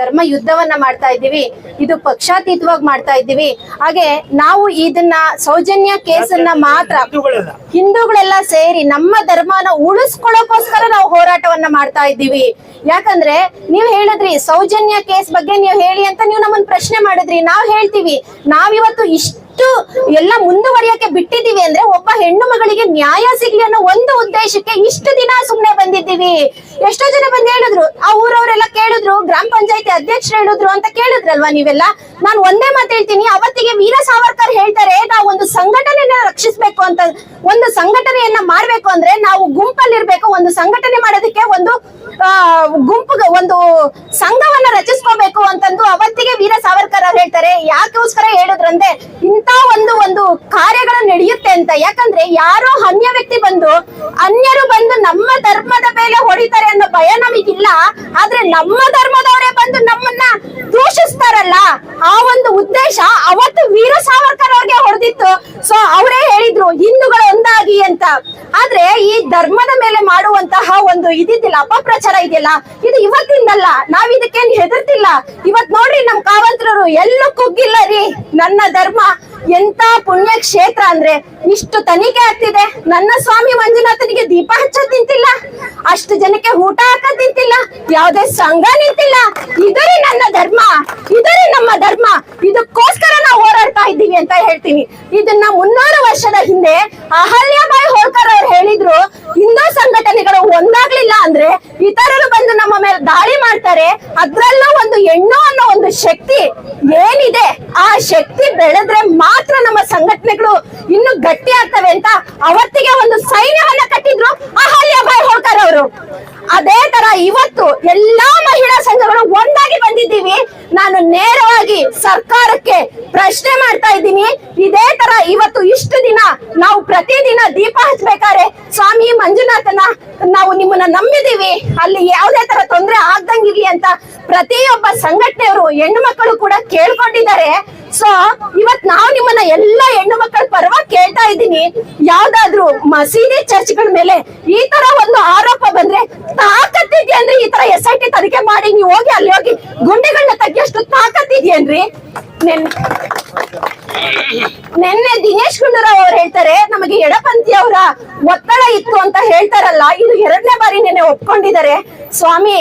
ಧರ್ಮ ಯುದ್ಧವನ್ನ ಮಾಡ್ತಾ ಇದ್ದೀವಿ. ಇದು ಪಕ್ಷಾತೀತವಾಗಿ ಮಾಡ್ತಾ ಇದ್ದೀವಿ. ಹಾಗೆ ನಾವು ಇದನ್ನ ಸೌಜನ್ಯ ಕೇಸನ್ನ ಮಾತ್ರ ಹಿಂದೂಗಳೆಲ್ಲ ಸೇರಿ ನಮ್ಮ ಧರ್ಮನ ಉಳಿಸ್ಕೊಳ್ಳೋಕೋಸ್ಕರ ನಾವು ಹೋರಾಟವನ್ನ ಮಾಡ್ತಾ ಇದ್ದೀವಿ. ಯಾಕಂದ್ರೆ ನೀವು ಹೇಳಿದ್ರಿ ಸೌಜನ್ಯ ಕೇಸ್ ಬಗ್ಗೆ ನೀವು ಹೇಳಿ ಅಂತ ನೀವು ನಮ್ಮನ್ನ ಪ್ರಶ್ನೆ ಮಾಡಿದ್ರಿ. ನಾವ್ ಹೇಳ್ತೀವಿ. ನಾವಿವತ್ತು ಇಷ್ಟು ಎಲ್ಲ ಮುಂದುವರಿಯಕ್ಕೆ ಬಿಟ್ಟಿದೀವಿ ಅಂದ್ರೆ ಒಬ್ಬ ಹೆಣ್ಣು ಮಗಳಿಗೆ ನ್ಯಾಯ ಸಿಗ್ಲಿ ಅನ್ನೋ ಒಂದು ಉದ್ದೇಶಕ್ಕೆ ಇಷ್ಟು ದಿನ ಸುಮ್ನೆ ಬಂದಿದ್ದೀವಿ. ಎಷ್ಟೋ ಜನ ಬಂದು ಹೇಳಿದ್ರು ಆ ಊರವರೆಲ್ಲ ಕೇಳಿದ್ರು ಗ್ರಾಮ ಪಂಚಾಯತಿ ಅಧ್ಯಕ್ಷರು ಹೇಳಿದ್ರು ಅಂತ ಕೇಳಿದ್ರಲ್ವಾ ನೀವೆಲ್ಲ? ನಾನು ಒಂದೇ ಮಾತು ಹೇಳ್ತೀನಿ ಅವತ್ತಿಗೆ ವೀರ ಸಾವರ್ಕರ್ ಹೇಳ್ತಾರೆ ನಾವು ಒಂದು ಸಂಘಟನೆಯನ್ನ ರಕ್ಷಿಸ್ಬೇಕು ಅಂತ ಒಂದು ಸಂಘಟನೆಯನ್ನ ಮಾಡ್ಬೇಕು ಅಂದ್ರೆ ನಾವು ಗುಂಪಲ್ಲಿರ್ಬೇಕು ಒಂದು ಸಂಘಟನೆ ಮಾಡೋದಕ್ಕೆ ಒಂದು ಆ, ಗುಂಪು ಒಂದು ಸಂಘವನ್ನ ರಚಿಸ್ಕೋಬೇಕು ಅಂತಂದು ಅವತ್ತಿಗೆ ವೀರ ಸಾವರ್ಕರ್ ಅವ್ರು ಹೇಳ್ತಾರೆ. ಯಾಕೋಸ್ಕರ ಹೇಳಿದ್ರಂದ್ರೆ ಇಂತ ಒಂದು ಒಂದು ಕಾರ್ಯಗಳು ನಡೆಯುತ್ತೆ ಅಂತ. ಯಾಕಂದ್ರೆ ಯಾರೋ ಅನ್ಯ ವ್ಯಕ್ತಿ ಬಂದು, ಅನ್ಯರು ಬಂದು ನಮ್ಮ ಧರ್ಮದ ಮೇಲೆ ಹೊಡಿತಾರೆ ಅನ್ನೋ ಭಯ ನಮಗಿಲ್ಲ. ಆದ್ರೆ ನಮ್ಮ ಧರ್ಮದವರೇ ಬಂದು ನಮ್ಮನ್ನ ದೂಷಿಸ್ತಾರಲ್ಲ, ಆ ಒಂದು ಉದ್ದೇಶ ಅವತ್ತು ವೀರ ಸಾವರ್ಕರ್ ಅವ್ರಿಗೆ ಹೊಡೆದಿತ್ತು. ಸೊ ಅವರೇ ಹೇಳಿದ್ರು, ಹಿಂದೂಗಳು ಒಂದಾಗಿ ಅಂತ. ಆದ್ರೆ ಈ ಧರ್ಮದ ಮೇಲೆ ಮಾಡುವಂತಹ ಒಂದು ಇದಿದ್ದಿಲ್ಲ, ಅಪಪ್ರಚಾರ ಇದೆಯಲ್ಲ ಇದು ಇವತ್ತಿಂದಲ್ಲ, ನಾವ್ ಇದಕ್ಕೇನ್ ಹೆದರ್ತಿಲ್ಲ. ಇವತ್ ನೋಡ್ರಿ ನಮ್ ಕಾವಂತರರು ಎಲ್ಲೂ ಕುಗ್ಗಿಲ್ಲ ರೀ ನನ್ನ ಧರ್ಮ. ಎಂತ ಪುಣ್ಯ ಕ್ಷೇತ್ರ ಅಂದ್ರೆ, ಇಷ್ಟು ತನಿಖೆ ಆಗ್ತಿದೆ. ನನ್ನ ಸ್ವಾಮಿ ಮಂಜುನಾಥನಿಗೆ ದೀಪ ಹಚ್ಚ ತಿಂತಿಲ್ಲ. ಅಷ್ಟು ಜನಕ್ಕೆ ಊಟ ಹಾಕ ತಿಂತಿಲ್ಲ. ಯಾವ್ದೇ ಸಂಘ ನಿಂತಿಲ್ಲ. ಇದರೇ ನನ್ನ ಧರ್ಮ. ಇದರೇ ನಮ್ಮ ಧರ್ಮ. ಇದಕ್ಕೋಸ್ಕರ ಇದ್ದೀವಿ ಅಂತ ಹೇಳ್ತೀನಿ. ಇದನ್ನ ಮುನ್ನೂರು ವರ್ಷದ ಹಿಂದೆ ಅಹಲ್ಯಾಬಾಯಿ ಹೋಳ್ಕರ್ ಅವ್ರು ಹೇಳಿದ್ರು, ಹಿಂದೂ ಸಂಘಟನೆಗಳು ಒಂದಾಗ್ಲಿಲ್ಲ ಅಂದ್ರೆ ಇತರರು ಬಂದು ನಮ್ಮ ಮೇಲೆ ದಾಳಿ ಮಾಡ್ತಾರೆ. ಅದ್ರಲ್ಲೂ ಒಂದು ಹೆಣ್ಣು ಅನ್ನೋ ಒಂದು ಶಕ್ತಿ ಏನಿದೆ? ಆ ಶಕ್ತಿ ಬೆಳೆದ್ರೆ ಮಾತ್ರ ನಮ್ಮ ಸಂಘಟನೆಗಳು ಇನ್ನು ಗಟ್ಟಿ ಆಗ್ತವೆ ಅಂತ ಅವತ್ತಿಗೆ ಒಂದು ಸೈನ್ಯವನ್ನ ಕಟ್ಟಿದ್ರು ಅಹಲ್ಯಾಬಾಯಿ ಹೋಳ್ಕರ್ ಅವರು. ಅದೇ ತರ ಇವತ್ತು ಎಲ್ಲಾ ಮಹಿಳಾ ಸಂಘಗಳು ನೇರವಾಗಿ ಸರ್ಕಾರಕ್ಕೆ ಪ್ರಶ್ನೆ ಮಾಡ್ತಾ ಇದ್ದೀನಿ. ಇದೇ ತರ ಇವತ್ತು ಇಷ್ಟು ದಿನ ನಾವು ಪ್ರತಿದಿನ ದೀಪ ಹಚ್ಬೇಕಾರೆ ಸ್ವಾಮಿ ಮಂಜುನಾಥನ ನಾವು ನಿಮ್ಮನ್ನ ನಂಬಿದೀವಿ ಅಲ್ಲಿ ಯಾವ್ದೇ ತರ ತೊಂದರೆ ಆಗ್ದಂಗಿರ್ಲಿ ಅಂತ ಪ್ರತಿಯೊಬ್ಬ ಸಂಘಟನೆಯವರು ಹೆಣ್ಣು ಮಕ್ಕಳು ಕೂಡ ಕೇಳ್ಕೊಂಡಿದ್ದಾರೆ. ಸೊ ಇವತ್ ನಾವು ನಿಮ್ಮನ್ನ ಎಲ್ಲ ಹೆಣ್ಣು ಮಕ್ಕಳ ಪರವಾಗಿ ಕೇಳ್ತಾ ಇದ್ದೀನಿ. ಯಾವ್ದಾದ್ರು ಮಸೀದಿ ಚರ್ಚ್ಗಳ ಮೇಲೆ ಈ ತರ ಒಂದು ಆರೋಪ ಬಂದ್ರೆ ತಾಕತ್ತಿದ್ಯಾ ಅಂದ್ರೆ ಈ ತರ ಎಸ್ ಐ ಟಿ ತನಿಖೆ ಮಾಡಿ, ನೀವು ಹೋಗಿ ಅಲ್ಲಿ ಹೋಗಿ ಗುಂಡಿಗಳನ್ನ ನೆನ್, ನಿನ್ನೆ ದಿನೇಶ್ ಗುಂಡೂರಾವ್ ಅವ್ರು ಹೇಳ್ತಾರೆ, ನಮಗೆ ಎಡಪಂಥಿ ಅವರ ಒತ್ತಡ ಇತ್ತು ಅಂತ ಹೇಳ್ತಾರಲ್ಲ, ಇದು ಎರಡನೇ ಬಾರಿ ನೆನ್ನೆ ಒಪ್ಕೊಂಡಿದ್ದಾರೆ. ಸ್ವಾಮಿ,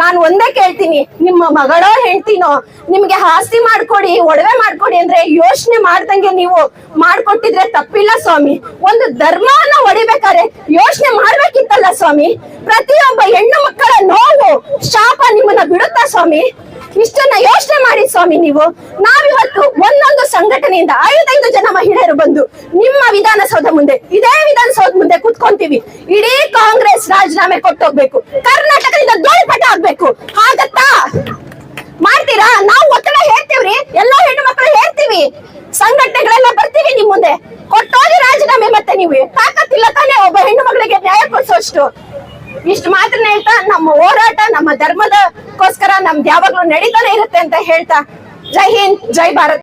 ನಾನು ಒಂದೇ ಕೇಳ್ತೀನಿ, ನಿಮ್ಮ ಮಗಳೋ ಹೇಳ್ತೀನೋ ನಿಮ್ಗೆ ಆಸ್ತಿ ಮಾಡ್ಕೊಡಿ, ಒಡವೆ ಮಾಡ್ಕೊಡಿ ಅಂದ್ರೆ ಯೋಚನೆ ಮಾಡ್ದಂಗೆ ನೀವು ಮಾಡ್ಕೊಟ್ಟಿದ್ರೆ ತಪ್ಪಿಲ್ಲ ಸ್ವಾಮಿ. ಒಂದು ಧರ್ಮವನ್ನ ಹೊಡಿಬೇಕಾದ್ರೆ ಯೋಚನೆ ಮಾಡ್ಬೇಕಿತ್ತಲ್ಲ ಸ್ವಾಮಿ. ಪ್ರತಿಯೊಬ್ಬ ಹೆಣ್ಣು ಮಕ್ಕಳ ನೋವು ಶಾಪ ನಿಮ್ಮನ್ನ ಬಿಡುತ್ತಾ ಸ್ವಾಮಿ? ಇಷ್ಟನ್ನ ಯೋಚನೆ ಮಾಡಿ ಸ್ವಾಮಿ ನೀವು. ನಾವಿವತ್ತು ಒಂದೊಂದು ಸಂಘಟನೆಯಿಂದ ಐದೈದು ಜನ ಮಹಿಳೆಯರು ಬಂದು ನಿಮ್ಮ ವಿಧಾನಸೌಧ ಮುಂದೆ, ಇದೇ ವಿಧಾನಸೌಧ ಮುಂದೆ ಕುತ್ಕೊಂತೀವಿ. ಇಡೀ ಕಾಂಗ್ರೆಸ್ ರಾಜೀನಾಮೆ ಕೊಟ್ಟೋಗ್ಬೇಕು. ಕರ್ನಾಟಕದಿಂದ ಧೂಳಿಪಟ ಆಗ್ಬೇಕು. ಆಗತ್ತಾ ಮಾಡ್ತೀರಾ? ನಾವು ಒತ್ತಡ ಹೇಳ್ತೀವ್ರಿ. ಎಲ್ಲಾ ಹೆಣ್ಣು ಮಕ್ಕಳು ಹೇಳ್ತೀವಿ. ಸಂಘಟನೆಗಳೆಲ್ಲ ಬರ್ತೀವಿ ನಿಮ್ ಮುಂದೆ. ಕೊಟ್ಟೋಗಿ ರಾಜೀನಾಮೆ ಮತ್ತೆ ನೀವು. ತಾಕತ್ತಿಲ್ಲ ತಾನೇ ಒಬ್ಬ ಹೆಣ್ಣು ಮಗಳಿಗೆ ನ್ಯಾಯ ಕೊಡಿಸೋಷ್ಟು. ಇಷ್ಟು ಮಾತ್ರ ಹೇಳ್ತಾ ನಮ್ಮ ಹೋರಾಟ, ನಮ್ಮ ಧರ್ಮದಕ್ಕೋಸ್ಕರ ನಮ್ದು ಯಾವಾಗ್ಲೂ ನಡೀತಾನೆ ಇರುತ್ತೆ ಅಂತ ಹೇಳ್ತಾ. ಜೈ ಹಿಂದ್, ಜೈ ಭಾರತ್.